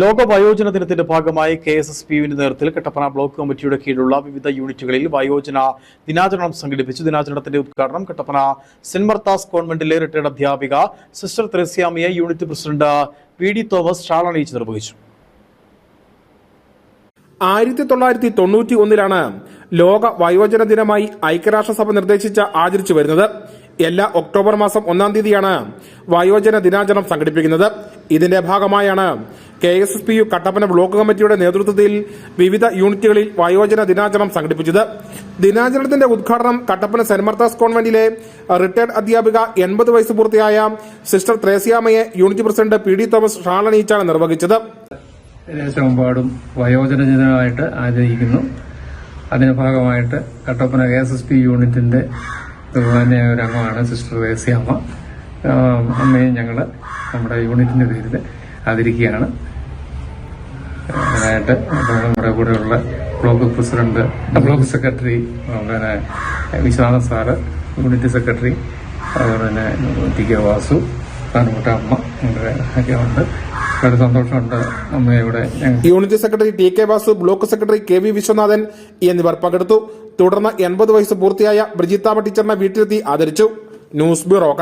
ലോക വയോജന ദിനത്തിന്റെ ഭാഗമായി കെ എസ് എസ് പിയുവിന്റെ നേതൃത്വത്തിൽ കട്ടപ്പന ബ്ലോക്ക് കമ്മിറ്റിയുടെ കീഴിലുള്ള വിവിധ യൂണിറ്റുകളിൽ വയോജന ദിനാചരണം സംഘടിപ്പിച്ചു. ദിനാചരണത്തിന്റെ ഉദ്ഘാടനം കട്ടപ്പന സെന്റ് മർത്താസ് കോൺവെന്റിലെ റിട്ടയർഡ് അധ്യാപിക sister തെരസ്യാമിയെ unit president P D Thomas ഷാളണിയിച്ച് നിർവഹിച്ചു. ആയിരത്തി തൊള്ളായിരത്തി തൊണ്ണൂറ്റി ഒന്നിലാണ് ലോക വയോജന ദിനമായി ഐക്യരാഷ്ട്രസഭ നിർദ്ദേശിച്ച് ആചരിച്ചു വരുന്നത്. എല്ലാ ഒക്ടോബർ മാസം ഒന്നാം തീയതിയാണ് വയോജന ദിനാചരണം സംഘടിപ്പിക്കുന്നത്. ഇതിന്റെ ഭാഗമായാണ് K S S P U Kattappana block കമ്മിറ്റിയുടെ നേതൃത്വത്തിൽ വിവിധ യൂണിറ്റുകളിൽ വയോജന ദിനാചരണം സംഘടിപ്പിച്ചത്. ദിനാചരണത്തിന്റെ ഉദ്ഘാടനം കട്ടപ്പന സെന്റ് മർത്താസ് കോൺവെന്റിലെ റിട്ടയർഡ് അധ്യാപിക എൺപത് വയസ്സ് പൂർത്തിയായ sister ത്രേസ്യാമയെ unit president P D Thomas ഷാളണിയിച്ചാണ് നിർവഹിച്ചത്. ദേശമെമ്പാടും വയോജന ദിനമായിട്ട് ആചരിക്കുന്നു. അതിന്റെ ഭാഗമായിട്ട് Kattappana K S S P യൂണിറ്റിന്റെ ബഹുമാന്യ ഒരു സിസ്റ്റർ അമ്മ അമ്മയും ഞങ്ങൾ നമ്മുടെ യൂണിറ്റിന്റെ പേരിൽ ആദരിക്കുകയാണ്. അതിനായിട്ട് നമ്മുടെ കൂടെയുള്ള ബ്ലോക്ക് പ്രസിഡന്റ് ബ്ലോക്ക് സെക്രട്ടറി പിന്നെ വിശ്വനാഥൻ സാറ് യൂണിറ്റ് സെക്രട്ടറി അതുപോലെ തന്നെ ടി കെ വാസു പ്രധാനപ്പെട്ട അമ്മ ഉണ്ട് unit secretary T K Vasu block secretary K V Viswanathan എന്നിവർ പങ്കെടുത്തു. തുടർന്ന് എൺപത് വയസ്സ് പൂർത്തിയായ ബ്രിജിത്താമ ടീച്ചറിനെ വീട്ടിലെത്തി ആദരിച്ചു. News bureau